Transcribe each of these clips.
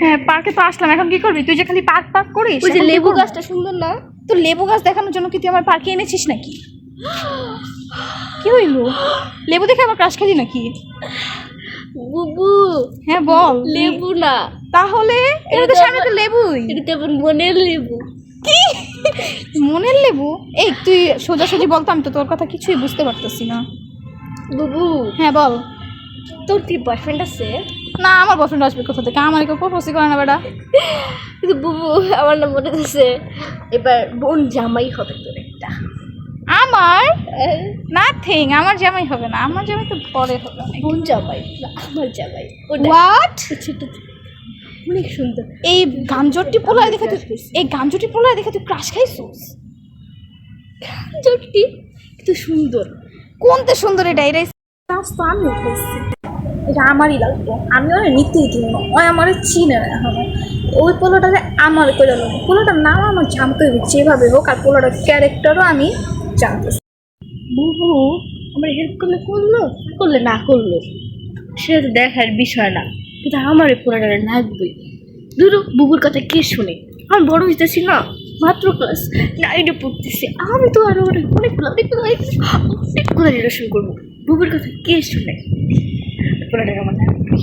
হ্যাঁ পার্কে তো আসলাম। এখন কি করবি? তুই যে খালি পার্ক পার্ক করিস ওই যে লেবু গাছটা সুন্দর না? তো লেবু গাছ দেখানোর জন্য কি তুই আমার পার্কে এনেছিস নাকি? কি হইল? লেবু দেখে আমার ক্রাশ খালি নাকি? বুবু। হ্যাঁ বল। লেবু না। তাহলে এটা তো সামনে তো লেবুই। এটা তো আমার মনের লেবু। কি? মনের লেবু? এই তুই সোজাসুজি বলতো আমি তো তোর কথা কিছুই বুঝতে পারতেছি না। বুবু। হ্যাঁ বল। তোর কি বয়ফ্রেন্ড আছে? না আমার বয়ফ্রেন্ড আসবে কোথা থেকে? আমার কেউ প্রপোজই করে না বেটা। কিন্তু বুবু আমার না মনে হচ্ছে এবার বোন জামাই হবে তোর একটা। আমার? নাথিং আমার জামাই হবে না আমার জামাই তো পরে হবে। বোন জামাই আমার জামাই। হোয়াট অনেক সুন্দর। এই গাঞ্জরটি পোলায় দেখে তুই এই গাঞ্জরটি পোলায় দেখে তুই ক্রাশ খাইছিস? জটি কিন্তু সুন্দর। কোনতে সুন্দর এটা? এটা ক্রাশ তো আমিও খাইছি এটা আমারই লাগবে। আমি ওরা নিতেই না ওই আমার চিনে না এখন ওই পোলোটাকে আমার করে নেব। পোলোটার নাম আমার জানতে হবে, যেভাবে হোক, আর পোলোটার ক্যারেক্টারও আমি জানতেছি বুবু আমার হেল্প করলে করল, করলে না করল? সেটা তো দেখার বিষয় না। কিন্তু আমার এই পুরাটা লাগবেই। দুটো বুবুর কথা কে শুনে? আমি বড় হইতেছি না, মাত্র ক্লাস নাইনে পড়তেছি। আমি তো আরও অনেক অনেকগুলো অনেকগুলো অনেকগুলো রিলেশন করব। বুবুর কথা কে শুনে? আমার লাগবে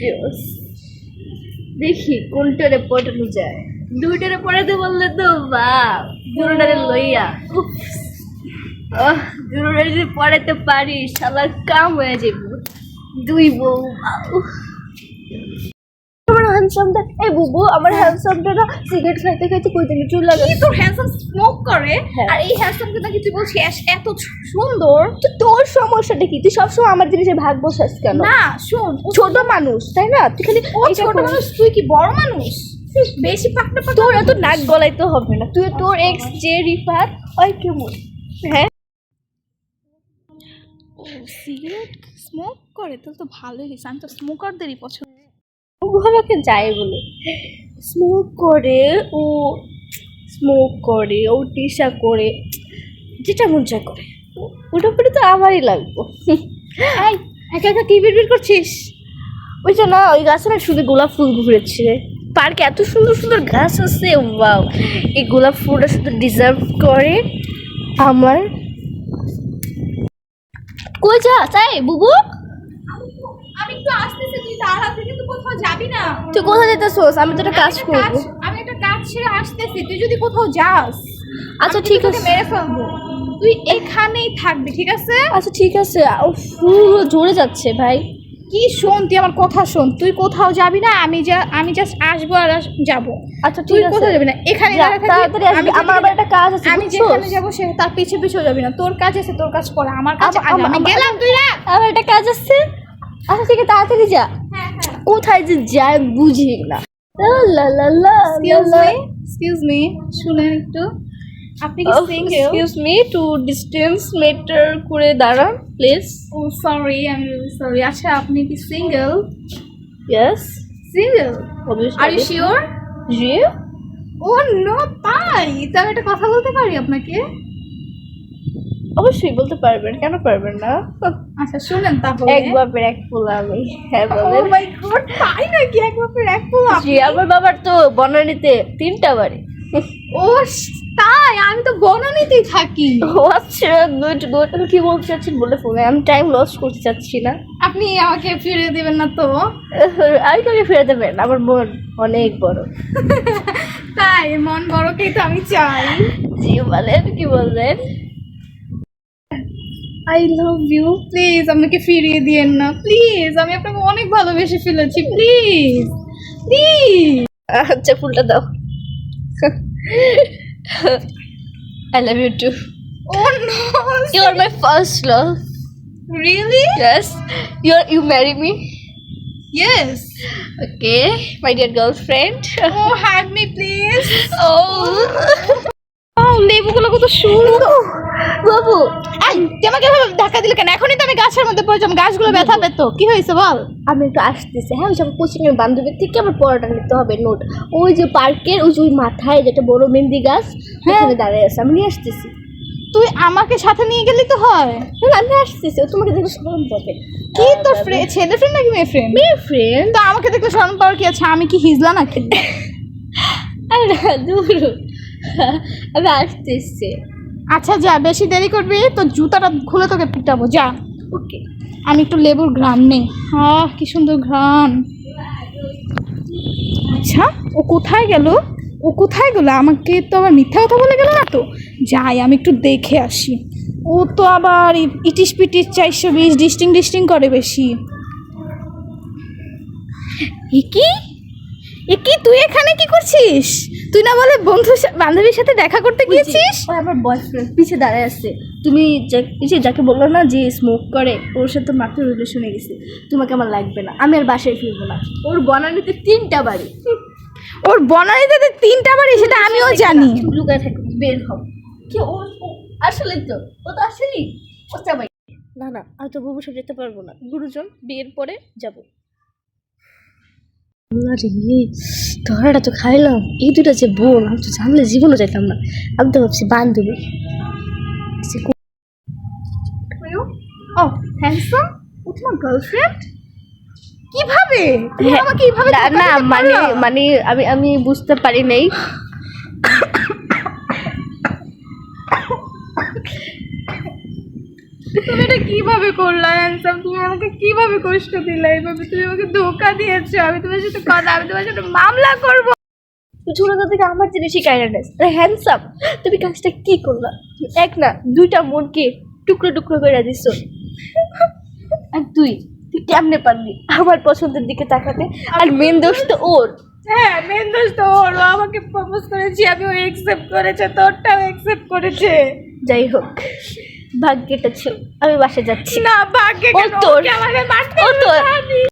Yes. দেখি কোনটারে পটানো যায় দুইটারে পড়াতে বললে তো বাপ দুটারে লইয়া দুটারে যদি পড়াতে পারি শালার কাম হয়ে যাব দুই বউ। আমার হ্যান্ডসামটা এই বুবু আমার হ্যান্ডসামটা না সিগারেট খাইতে খাইতে কই থেকে চুল লাগে কি তোর হ্যান্ডসাম স্মোক করে হ্যাঁ। আর এই হ্যান্ডসামকে নাকি তুই বলছিস এত সুন্দর? তো তোর সমস্যাটা কি? তুই সবসময় আমার জিনিসের ভাগ বসাস কেন? না শোন ছোট মানুষ তাই না? তুই খালি ও ছোট মানুষ তুই কি বড় মানুষ? বেশি পাকনা পাকনা তোর এত নাক গলাইতে হবে না। তুই তোর এক্স যে রিফার ওই কেমন? হ্যাঁ? সিগারেট স্মোক করে তাহলে তো ভালোই হয়েছে আমি তো স্মোকারদেরই পছন্দ। ও আমাকে যায় বলে। স্মোক করে ও স্মোক করে ও টিসা করে যেটা মন চায় করে। ওটা পরে তো আমারই লাগবো। একা একা কি বিড়বিড় করছিস? ওইটা না ওই গাছে না শুধু গোলাপ ফুল ঘুরেছে। পার্কে এত সুন্দর সুন্দর গাছ আছে ওয়াও। এই গোলাপ ফুলটা শুধু ডিজার্ভ করে আমার। কই যা তাই বুবু। আমি একটু আসতেছি তুই তাড়াতাড়ি থেকে তো কোথাও যাবি না তুই কোথায় যেতেছোস? আমি তো একটা কাজ করব। আমি একটা কাজ ছেড়ে আসতেছি। তুই যদি কোথাও যাস আচ্ছা ঠিক আছে। মেরে ফেলব। তুই এখানেই থাকবি ঠিক আছে? আচ্ছা ঠিক আছে। ও ফুল ঝরে যাচ্ছে ভাই। কি শোন তুই আমার কথা শোন। তুই কোথাও যাবি না আমি যা আমি জাস্ট আসব আর যাব। আচ্ছা তুই কোথাও যাবি না এখানে যা, তাড়াতাড়ি আসবি। আমার আবার একটা কাজ আছে আমি? যেখানে যাব সে তার পিছে পিছেও যাবি না। তোর কাজ আছে তোর কাজ পরে আমার কাজ আমা- আমি গেলাম তুই না আমার একটা কাজ আছে। আচ্ছা ঠিক আছে তাড়াতাড়ি যা। কোথায় যে যায় বুঝি না। এক্সকিউজ মি শুনেন একটু। আপনি কি single excuse me to distance meter করে দাঁড়ান প্লিজ ও সরি সরি আচ্ছা আপনি কি single yes single are you sure G oh no তাই। একটা কথা বলতে পারি আপনাকে? অবশ্যই বলতে পারবেন কেন পারবেন না? আচ্ছা শুনেন তাহলে। এক বাপের এক ফুল আমি। হ্যাঁ ও মাই গড তাই নাকি এক বাপের এক পোলা জি আমার বাবার তো বনানীতে তিনটা বাড়ি। ও তাই? আমি তো বনানীতেই থাকি। ও আচ্ছা গুড গুড। আমি কি বলতে চাচ্ছেন বলে ফোনে? আমি টাইম লস করতে চাচ্ছি না। আপনি আমাকে ফিরে দিবেন না তো? আমি তোকে ফিরে দেবেন আমার মন অনেক বড়। তাই মন বড়কেই তো আমি চাই। জি বলেন কি বললেন আই লাভ ইউ প্লিজ আমাকে ফিরিয়ে দিয়েন না প্লিজ আমি আপনাকে অনেক ভালোবেসে ফেলেছি প্লিজ প্লিজ আচ্ছা ফুলটা দাও I love you too oh no you are my first love really yes you are you marry me yes okay my dear girlfriend oh have me please oh oh লেবুগুলো কত সুন্দর বাবু আমাকে এভাবে ধাক্কা দিলে কেন? এখনই তো আমি গাছের মধ্যে পড়ে যাব গাছগুলো ব্যথা পেত। কি হয়েছে বল? আমি একটু আসতেছি। হ্যাঁ ওই আমার কোচিংয়ের বান্ধবীর থেকে আমার পড়াটা নিতে হবে নোট। ওই যে পার্কের ওই যে ওই মাথায় যেটা বড় মেহেন্দি গাছ ওখানে দাঁড়িয়ে আছে। আমি নিয়ে আসতেছি। তুই আমাকে সাথে নিয়ে গেলি তো হয়? না, না, আমি আসতেছি। ও তোমাকে দেখে স্মরণ পাবে। কি তোর ফ্রেন্ড ছেলে ফ্রেন্ড নাকি মেয়ে ফ্রেন্ড মেয়ে ফ্রেন্ড তো আমাকে দেখলে শরম পাওয়ার কি আছে? আমি কি হিজলা নাকি? আরে না, দূর। আমি আসতেছি আচ্ছা যা বেশি দেরি করবি? তো জুতাটা খুলে তোকে পিটাবো যা। ওকে। আমি একটু লেবুর ঘ্রাণ নেই। আহ কি সুন্দর ঘ্রাণ। আচ্ছা ও কোথায় গেল? ও কোথায় গেল? আমাকে তো আবার মিথ্যা কথা বলে গেল না তো? যাই আমি একটু দেখে আসি। ও তো আবার ইটিস পিটিস চারশো বিশ ডিস্টিং ডিস্টিং করে বেশি। কি? এ কি তুই এখানে কি করছিস? তুই না বলে বন্ধু বান্ধবীর সাথে দেখা করতে গিয়েছিস? ওই আমার বয়ফ্রেন্ড পিছে দাঁড়ায় আছে। তুমি যে- যাকে বলল না যে স্মোক করে ওর সাথে মাত্র রিলেশনে গেছে। তোমাকে আমার লাগবে না আমি আর বাসায় ফিরবো না। ওর বনানিতে তিনটা বাড়ি। ওর বনানীতে যে তিনটা বাড়ি সেটা আমিও জানি। লুকায় থাকে বের হও। কি ও ও- আসলে তো ও তো আসেনি? ও না না আমি তো বাবু সব যেতে পারব না। গুরুজন বিয়ের পরে যাব। আরে ধরাটা তো খাইলাম। এই দুটা যে বোন আমি তো জানলে জীবনও যাইতাম না। আমি তো ভাবছি বান্ধবী। ও হ্যান্ডসাম তোমার গার্লফ্রেন্ড কীভাবে? হ্যাঁ, না মানে মানে আমি আমি বুঝতে পারি নাই। তুমি এটা কীভাবে করলা হ্যান্ডসাম তুমি আমাকে কীভাবে কষ্ট দিলে? এইভাবে তুমি আমাকে ধোকা দিয়েছ। আমি তোমার সাথে কথা আমি তোমার সাথে মামলা করব। ছোটবেলা থেকে আমার জিনিসই কাইন্ডনেস আরে হ্যান্ডসাম তুমি কাজটা কি করলা? এক না দুইটা মনকে টুকরো টুকরো করে দিছো। আর তুই তুই কেমনে পারলি? আমার পছন্দের দিকে তাকাতে। আর মেন দোষ তো ওর। হ্যাঁ মেন দোষ তো ওর। আমাকে প্রপোজ করেছি আমি ও অ্যাকসেপ্ট করেছে তোরটাও অ্যাকসেপ্ট করেছে। যাই হোক। ভাগ্যটা ছিল আমি বাসে যাচ্ছি না ভাগ্যে ও তোর। ওকে আমাকে মারতে ও তোর।